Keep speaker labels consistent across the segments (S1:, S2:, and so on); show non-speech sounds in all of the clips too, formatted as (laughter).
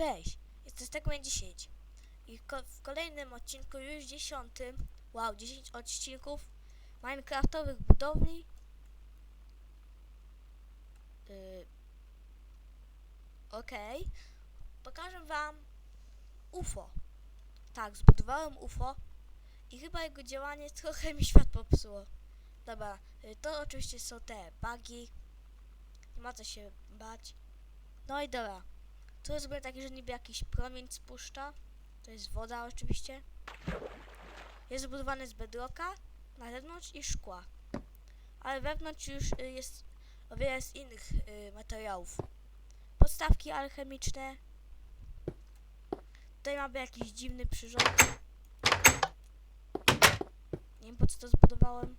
S1: Cześć, jestem Stegman 10 i ko- w kolejnym odcinku, już dziesiątym, wow, 10 odcinków Minecraftowych budowli. Yy, Okej, pokażę wam UFO. Tak, zbudowałem UFO i chyba jego działanie (laughs) trochę mi świat popsuło. Dobra, y, to oczywiście są te bugi. Nie ma co się bać. No i dobra. Tu jest sobie taki, że niby jakiś promień spuszcza. To jest woda oczywiście. Jest zbudowany z bedrocka na zewnątrz i szkła. Ale wewnątrz już y, jest o wiele z innych y, materiałów. Podstawki alchemiczne. Tutaj mamy jakiś dziwny przyrząd. Nie wiem po co to zbudowałem.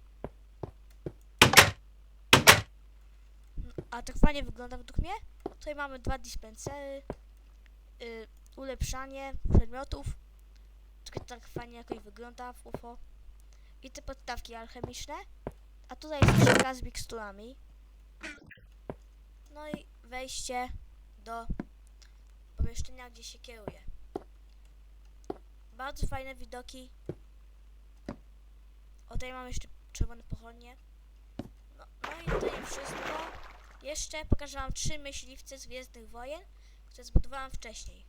S1: A tak fajnie wygląda według mnie. Tutaj mamy dwa dispensery, y, ulepszanie przedmiotów. Tylko tak fajnie jakoś wygląda w UFO. I te podstawki alchemiczne. A tutaj jest skrzynka z miksturami. No i wejście do pomieszczenia, gdzie się kieruje. Bardzo fajne widoki. O, tutaj mamy jeszcze czerwone pochodnie. No, no i nie wszystko. Jeszcze pokażę wam trzy myśliwce z Gwiezdnych Wojen, które zbudowałam wcześniej.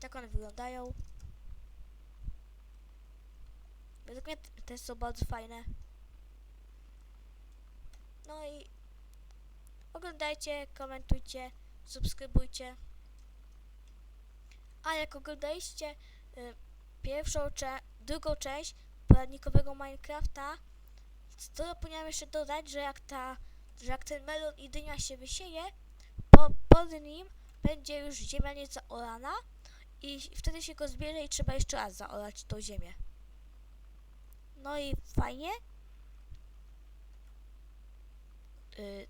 S1: Tak one wyglądają. Według mnie te są bardzo fajne. No i oglądajcie, komentujcie, subskrybujcie. A jak oglądaliście y, pierwszą, drugą część poradnikowego Minecrafta, to zapomniałem jeszcze dodać, że jak ta, że jak ten melon i dynia się wysieje, po, pod nim będzie już ziemia nie zaorana i wtedy się go zbierze i trzeba jeszcze raz zaorać tą ziemię. No i fajnie. Y,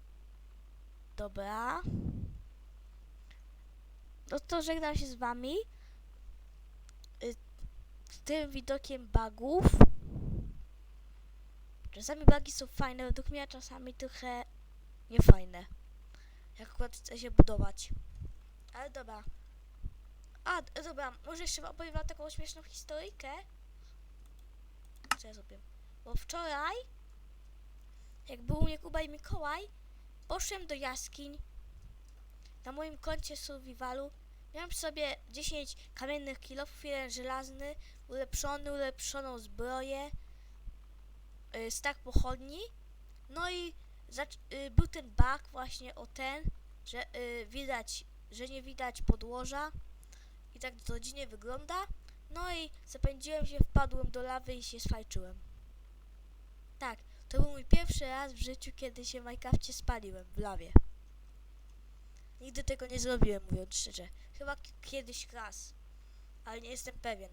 S1: dobra. No to żegnam się z wami. Y, z tym widokiem bugów. Czasami bugi są fajne według mnie, a czasami trochę niefajne. Jak akurat chce się budować. Ale dobra. A, dobra, może jeszcze opowiem wam taką śmieszną historyjkę. Co ja zrobię? Bo wczoraj, jak był u mnie Kuba i Mikołaj, poszłem do jaskiń. Na moim koncie survivalu miałem sobie 10 kamiennych kilofów, jeden żelazny, ulepszony, ulepszoną zbroję, y, stak pochodni. No i y, był ten bug właśnie o ten, że y, widać, że nie widać podłoża i tak to dziwnie wygląda. No i zapędziłem się, wpadłem do lawy i się sfajczyłem. Tak, to był mój pierwszy raz w życiu, kiedy się w Minecrafcie spaliłem w lawie. Nigdy tego nie zrobiłem, mówiąc szczerze. Chyba kiedyś raz, ale nie jestem pewien.